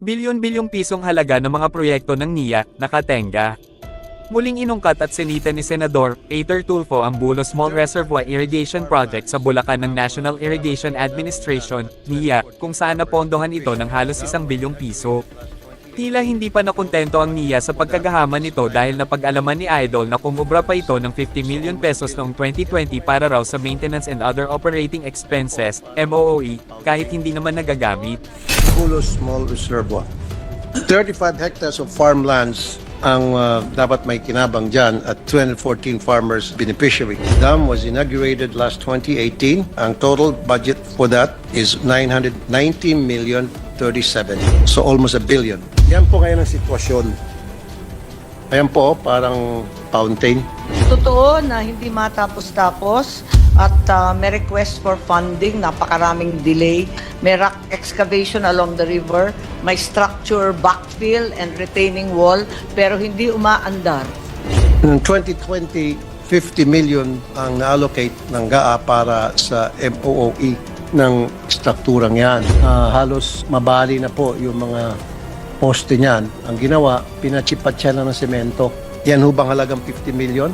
Bilyon-bilyong pisong halaga ng mga proyekto ng NIA, nakatenga. Muling inungkat at sinita ni Senador Peter Tulfo ang Bulo Small Reservoir Irrigation Project sa Bulacan ng National Irrigation Administration, NIA, kung saan napondohan ito ng halos isang bilyong piso. Tila hindi pa nakontento ang NIA sa pagkagahaman nito dahil napag-alaman ni Idol na kumubra pa ito ng 50 million pesos noong 2020 para raw sa maintenance and other operating expenses, MOOE, kahit hindi naman nagagamit. Pulo Small Reservoir. 35 hectares of farmlands ang uh, dapat may kinabang dyan at 214 farmers beneficiary. Dam was inaugurated last 2018. Ang total budget for that is 990 million 37. So almost a billion. Yan po ngayon ang sitwasyon. Ayan po, parang fountain. Totoo na hindi matapos-tapos at ah, may request for funding, napakaraming delay. May rock excavation along the river, may structure backfill and retaining wall, pero hindi umaandar. Noong 2020, 50 million ang na-allocate ng GAA para sa MOOE ng strukturang yan. Ah, halos mabali na po yung mga poste niyan. Ang ginawa, pinachipat siya lang ng semento. Yan hubang halagang 50 million.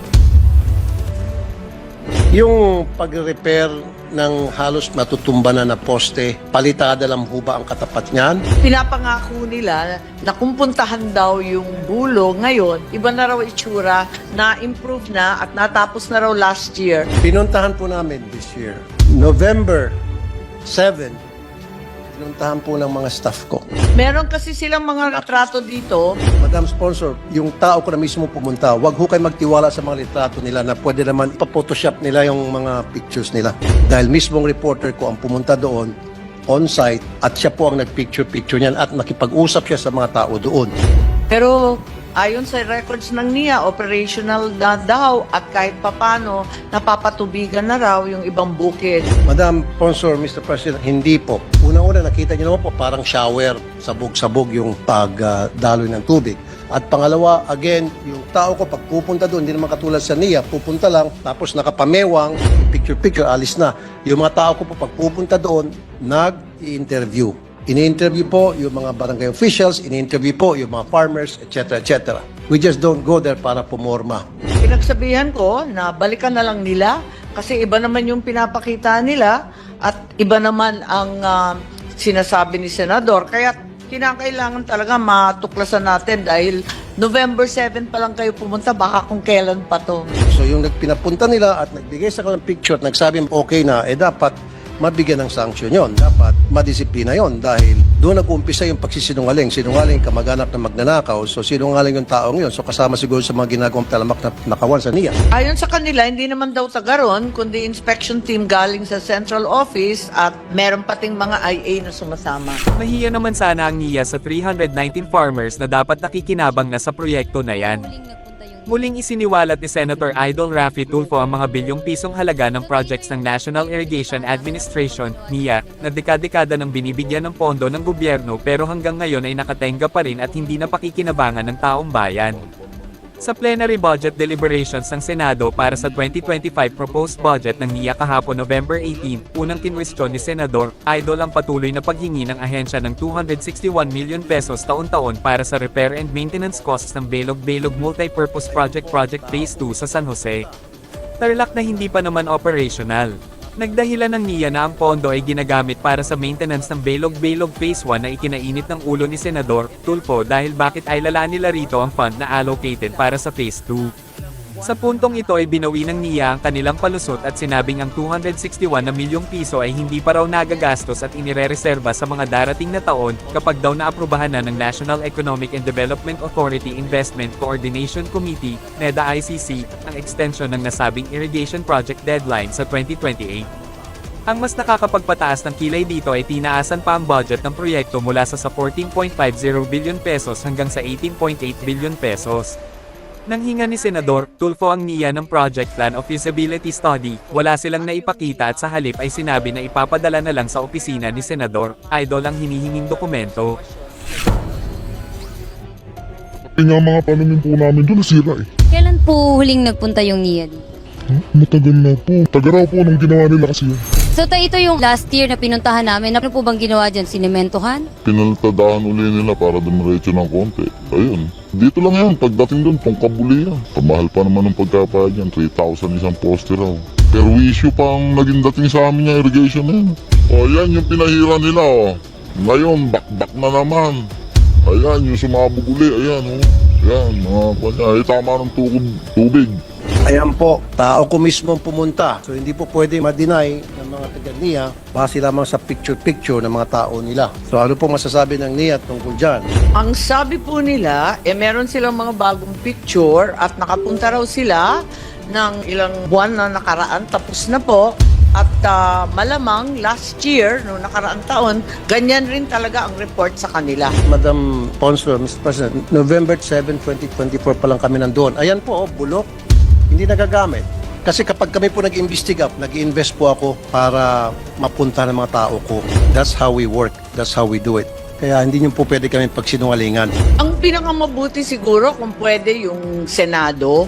Yung pag-repair ng halos matutumba na na poste, palitada lang ho ba ang katapat niyan? Pinapangako nila na kung puntahan daw yung bulo ngayon, iba na raw itsura, na-improve na at natapos na raw last year. Pinuntahan po namin this year. November 7, pinuntahan po ng mga staff ko. Meron kasi silang mga retrato dito Madam Sponsor, yung tao ko na mismo pumunta, wag ho kayo magtiwala sa mga litrato nila na pwede naman ipa-photoshop nila yung mga pictures nila. Dahil mismong reporter ko ang pumunta doon on-site at siya po ang nag-picture-picture niyan at nakipag-usap siya sa mga tao doon. Pero ayon sa records ng NIA, operational na daw at kahit papano, napapatubigan na raw yung ibang bukid. Madam Sponsor, Mr. President, hindi po. Unang-una, nakita niyo naman po parang shower, sabog-sabog yung pagdaloy ng tubig. At pangalawa, again, yung tao ko pag pupunta doon, hindi naman katulad sa NIA, pupunta lang, tapos nakapamewang, picture-picture, alis na. Yung mga tao ko po pag pupunta doon, nag-interview. Ini-interview po yung mga barangay officials, ini-interview po yung mga farmers, etc. etc. We just don't go there para pumorma. Pinagsabihan ko na balikan na lang nila kasi iba naman yung pinapakita nila at iba naman ang ah, sinasabi ni Senador. Kaya kinakailangan talaga matuklasan natin dahil November 7 pa lang kayo pumunta, baka kung kailan pa to. So yung nagpinapunta nila at nagbigay sa kanilang picture at nagsabi okay na, eh dapat mabigyan ng sanction yon Dapat madisiplina yon dahil doon nag-umpisa yung pagsisinungaling. Sinungaling kamaganap na magnanakaw. So sinungaling yung taong yun. So kasama siguro sa mga ginagawang talamak na nakawan sa niya. Ayon sa kanila, hindi naman daw tagaron, kundi inspection team galing sa central office at meron pating mga IA na sumasama. Nahiya naman sana ang NIA sa 319 farmers na dapat nakikinabang na sa proyekto na yan. Muling isiniwalat ni Senator Idol Rafi Tulfo ang mga bilyong pisong halaga ng projects ng National Irrigation Administration, NIA, na dekada-dekada nang binibigyan ng pondo ng gobyerno pero hanggang ngayon ay nakatenga pa rin at hindi na pakikinabangan ng taong bayan. Sa plenary budget deliberations ng Senado para sa 2025 proposed budget ng NIA kahapon November 18, unang kinwestiyon ni Senador, idol ang patuloy na paghingi ng ahensya ng 261 million pesos taon-taon para sa repair and maintenance costs ng Belog-Belog Multipurpose Project Project Phase 2 sa San Jose. Tarlac na hindi pa naman operational. Nagdahilan ng NIA na ang pondo ay ginagamit para sa maintenance ng Belog-Belog Phase 1 na ikinainit ng ulo ni Senador Tulfo dahil bakit ay lala nila rito ang fund na allocated para sa Phase 2. Sa puntong ito ay binawi ng NIA ang kanilang palusot at sinabing ang 261 na milyong piso ay hindi pa raw nagagastos at inirereserba sa mga darating na taon kapag daw naaprubahan na ng National Economic and Development Authority Investment Coordination Committee, NEDA-ICC, ang extension ng nasabing irrigation project deadline sa 2028. Ang mas nakakapagpataas ng kilay dito ay tinaasan pa ang budget ng proyekto mula sa 14.50 billion pesos hanggang sa 18.8 billion pesos. Nang hinga ni Senador, tulfo ang niya ng project plan of feasibility study, wala silang naipakita at sa halip ay sinabi na ipapadala na lang sa opisina ni Senador, idol ang hinihinging dokumento. Yung nga mga pananim po namin doon nasira eh. Kailan po huling nagpunta yung NIA dito? Huh? Matagal na po. Taga raw po nung ginawa nila kasi yun. So tayo ito yung last year na pinuntahan namin. Ano po bang ginawa dyan? Sinementohan? Pinalitadahan uli nila para dumiretso ng konti. Ayun. Dito lang yan. Pagdating doon, pangkabuli yan. Kamahal pa naman ng pagkapayad yan. 3,000 isang poste raw. Pero issue pang naging dating sa amin yung irrigation na yan. O yan yung pinahira nila o. Ngayon, bakbak na naman. Ayan, yung sumabog uli. Ayan o. Ayan, mga kanya. Ay, tama ng tukod tubig. Ayan po, tao ko mismo pumunta. So hindi po pwede ma-deny mga taga NIA base lamang sa picture-picture ng mga tao nila. So ano po masasabi ng NIA tungkol dyan? Ang sabi po nila, eh meron silang mga bagong picture at nakapunta raw sila ng ilang buwan na nakaraan. Tapos na po. At ah, malamang last year, no nakaraang taon, ganyan rin talaga ang report sa kanila. Madam Sponsor, Mr. President, November 7, 2024 pa lang kami nandoon. Ayan po, oh, bulok. Hindi nagagamit. Kasi kapag kami po nag-investigate, nag-invest po ako para mapunta ng mga tao ko. That's how we work. That's how we do it. Kaya hindi niyo po pwede kami pagsinungalingan. Ang pinakamabuti siguro kung pwede yung Senado,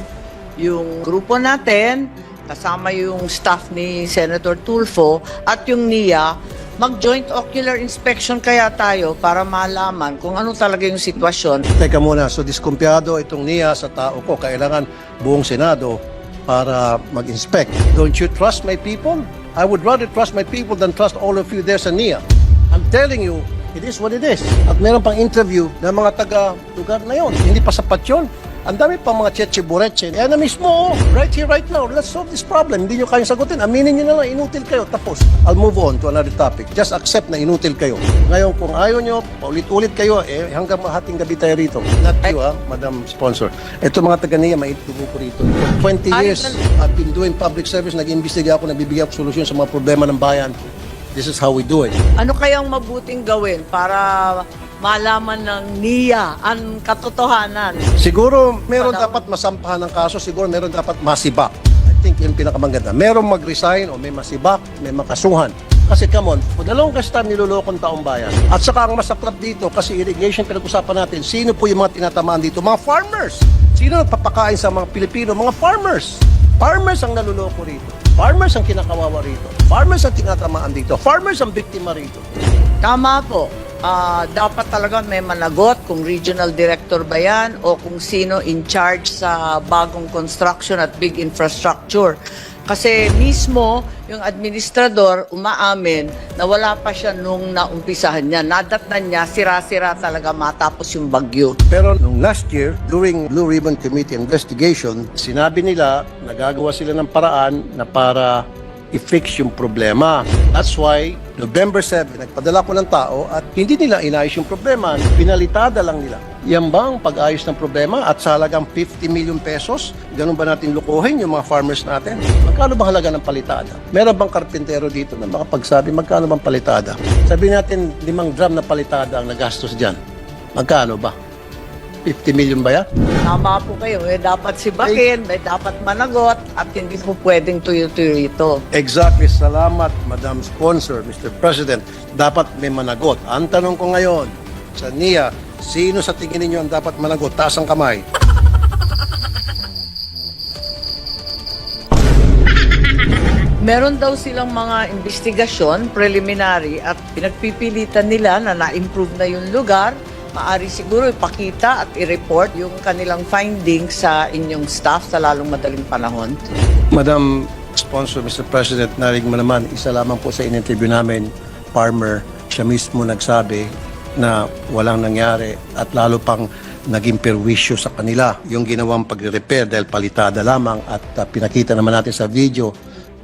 yung grupo natin, kasama yung staff ni Senator Tulfo at yung NIA, mag-joint ocular inspection kaya tayo para malaman kung ano talaga yung sitwasyon. Teka muna, so diskumpiyado itong niya sa tao ko. Kailangan buong Senado para mag-inspect. Don't you trust my people? I would rather trust my people than trust all of you there sa NIA. I'm telling you, it is what it is. At meron pang interview ng mga taga-lugar na yon. Hindi pa sapat yun. Ang dami pang mga cheche bureche. Kaya na mismo, oh, right here, right now, let's solve this problem. Hindi nyo kayang sagutin. Aminin nyo na lang, inutil kayo. Tapos, I'll move on to another topic. Just accept na inutil kayo. Ngayon, kung ayaw nyo, paulit-ulit kayo, eh, hanggang mahating gabi tayo rito. Not you, ha, Madam Sponsor. Ito mga taga-niya, maitubo ko rito. For 20 Ay, years, I've been doing public service, nag-imbestiga ako, nagbibigay ako solusyon sa mga problema ng bayan. This is how we do it. Ano kayang mabuting gawin para malaman ng NIA ang katotohanan? Siguro meron Madam. dapat masampahan ng kaso, siguro meron dapat masibak. I think yun pinakamaganda. Meron mag-resign o may masibak, may makasuhan. Kasi come on, the longest time nilolokong taong bayan. At saka ang masaklap dito, kasi irrigation pinag-usapan natin, sino po yung mga tinatamaan dito? Mga farmers. Sino nagpapakain sa mga Pilipino? Mga farmers. Farmers ang naluloko rito. Farmers ang kinakawawa rito. Farmers ang tinatamaan dito. Farmers ang biktima rito. Tama po. Ah, dapat talaga may managot kung regional director ba yan o kung sino in charge sa bagong construction at big infrastructure. Kasi mismo yung administrador umaamin na wala pa siya nung naumpisahan niya. Nadatnan niya, sira-sira talaga matapos yung bagyo. Pero nung last year, during Blue Ribbon Committee investigation, sinabi nila nagagawa sila ng paraan na para i-fix yung problema. That's why, November 7, nagpadala ko ng tao at hindi nila inayos yung problema. Pinalitada lang nila. Yan ba ang pag-ayos ng problema at sa halagang 50 million pesos? Ganun ba natin lukuhin yung mga farmers natin? Magkano ba halaga ng palitada? Meron bang karpintero dito na makapagsabi magkano bang palitada? Sabi natin limang drum na palitada ang nagastos dyan. Magkano ba? 50 million ba yan? Tama po kayo. May dapat sibakin, may dapat managot at hindi po pwedeng tuyo-tuyo ito. Exactly. Salamat, Madam Sponsor, Mr. President. Dapat may managot. Ang tanong ko ngayon, sa NIA, sino sa tingin ninyo ang dapat managot? Taas ang kamay. Meron daw silang mga investigasyon, preliminary, at pinagpipilitan nila na na-improve na yung lugar. Maari siguro ipakita at i-report yung kanilang findings sa inyong staff sa lalong madaling panahon. Madam Sponsor, Mr. President, narinig mo naman, isa lamang po sa in-interview namin, farmer, siya mismo nagsabi na walang nangyari at lalo pang naging perwisyo sa kanila yung ginawang pagre-repair dahil palitada lamang at uh, pinakita naman natin sa video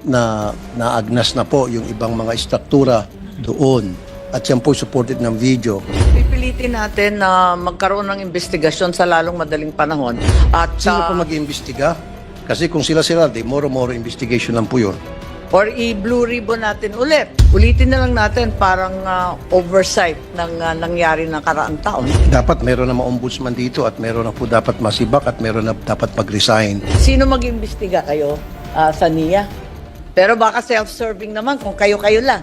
na naagnas na po yung ibang mga istruktura doon at yan po supported ng video. Pipilitin natin na magkaroon ng investigasyon sa lalong madaling panahon. At Sino ah, po mag-iimbestiga? Kasi kung sila-sila, di moro-moro investigation lang po yun. or i-blue ribbon natin ulit. Ulitin na lang natin parang ah, oversight ng ah, nangyari ng karaang taon. Dapat meron na ombudsman dito at meron na po dapat masibak at meron na dapat mag-resign. Sino mag-imbestiga kayo ah, sa NIA? Pero baka self-serving naman kung kayo-kayo lang.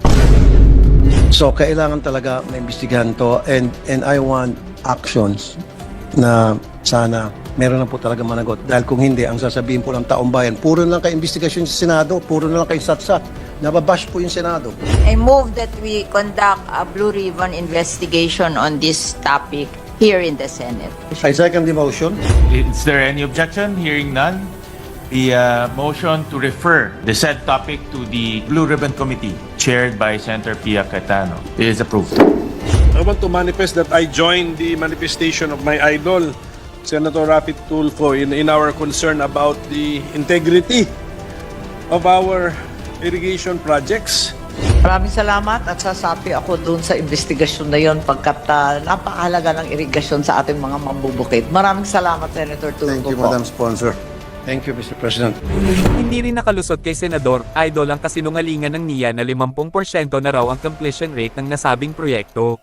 So, kailangan talaga maimbestigahan to and, and I want actions na sana meron na po talaga managot. Dahil kung hindi, ang sasabihin po ng taong bayan, puro na lang kayo investigasyon sa Senado, puro na lang kayo satsat. nababash po yung Senado. I move that we conduct a Blue Ribbon investigation on this topic here in the Senate. I second the motion. Is there any objection? Hearing none, the uh, motion to refer the said topic to the Blue Ribbon Committee, chaired by Senator Pia Cayetano, is approved. I want to manifest that I join the manifestation of my idol, Senator Rafi Tulfo, in, in our concern about the integrity of our irrigation projects. Maraming salamat at sasapi ako doon sa investigasyon na yon pagkat ah, napakahalaga ng irigasyon sa ating mga mambubukid. Maraming salamat, Senator Tulfo. Thank you, po. Madam Sponsor. Thank you, Mr. President. Hindi rin nakalusot kay Senador Idol ang kasinungalingan ng NIA na 50% na raw ang completion rate ng nasabing proyekto.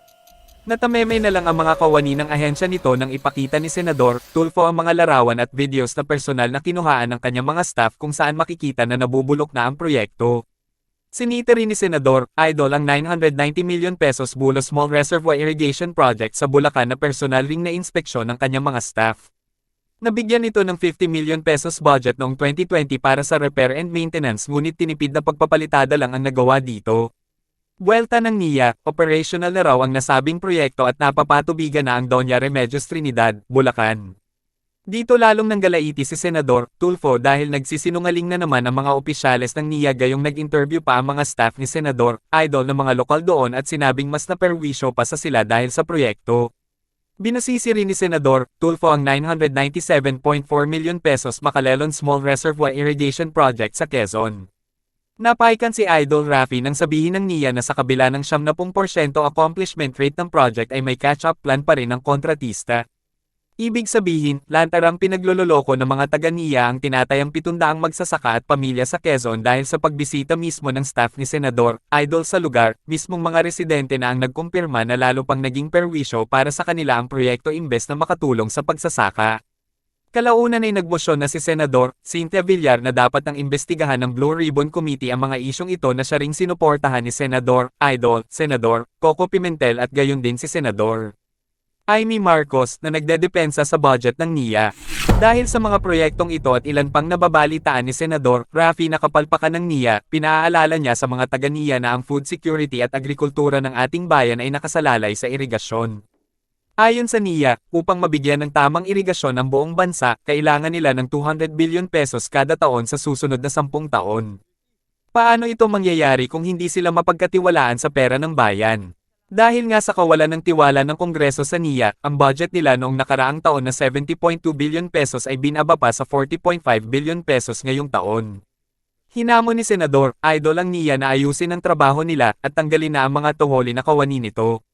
Natameme na lang ang mga kawani ng ahensya nito nang ipakita ni Senador Tulfo ang mga larawan at videos na personal na kinuhaan ng kanyang mga staff kung saan makikita na nabubulok na ang proyekto. Sinita rin ni Senador Idol ang 990 million pesos Bulo Small Reservoir Irrigation Project sa Bulacan na personal ring na inspeksyon ng kanyang mga staff. Nabigyan ito ng 50 million pesos budget noong 2020 para sa repair and maintenance ngunit tinipid na pagpapalitada lang ang nagawa dito. Buwelta ng NIA, operational na raw ang nasabing proyekto at napapatubigan na ang Doña Remedios Trinidad, Bulacan. Dito lalong nanggalaiti si Senador Tulfo dahil nagsisinungaling na naman ang mga opisyales ng NIA gayong nag-interview pa ang mga staff ni Senador, idol ng mga lokal doon at sinabing mas naperwisyo pa sa sila dahil sa proyekto. Binasisi rin ni Senador Tulfo ang 997.4 million pesos Makalelon Small Reservoir Irrigation Project sa Quezon. Napaikan si Idol Rafi nang sabihin ng NIA na sa kabila ng 70% accomplishment rate ng project ay may catch-up plan pa rin ng kontratista. Ibig sabihin, lantarang pinaglololoko ng mga taga-NIA ang tinatayang pitundaang magsasaka at pamilya sa Quezon dahil sa pagbisita mismo ng staff ni Senador, Idol sa lugar, mismong mga residente na ang nagkumpirma na lalo pang naging perwisyo para sa kanila ang proyekto imbes na makatulong sa pagsasaka. Kalaunan ay nagmosyon na si Senador Cynthia Villar na dapat nang imbestigahan ng Blue Ribbon Committee ang mga isyong ito na siya ring sinuportahan ni Senador, Idol, Senador, Coco Pimentel at gayon din si Senador. Amy Marcos na nagdedepensa sa budget ng NIA. Dahil sa mga proyektong ito at ilan pang nababalitaan ni Senador Rafi na kapalpakan ng NIA, pinaaalala niya sa mga taga-NIA na ang food security at agrikultura ng ating bayan ay nakasalalay sa irigasyon. Ayon sa NIA, upang mabigyan ng tamang irigasyon ang buong bansa, kailangan nila ng 200 billion pesos kada taon sa susunod na 10 taon. Paano ito mangyayari kung hindi sila mapagkatiwalaan sa pera ng bayan? Dahil nga sa kawalan ng tiwala ng Kongreso sa NIA, ang budget nila noong nakaraang taon na 70.2 billion pesos ay binaba pa sa 40.5 billion pesos ngayong taon. Hinamon ni Senador, idol ang NIA na ayusin ang trabaho nila at tanggalin na ang mga tuholi na kawani nito.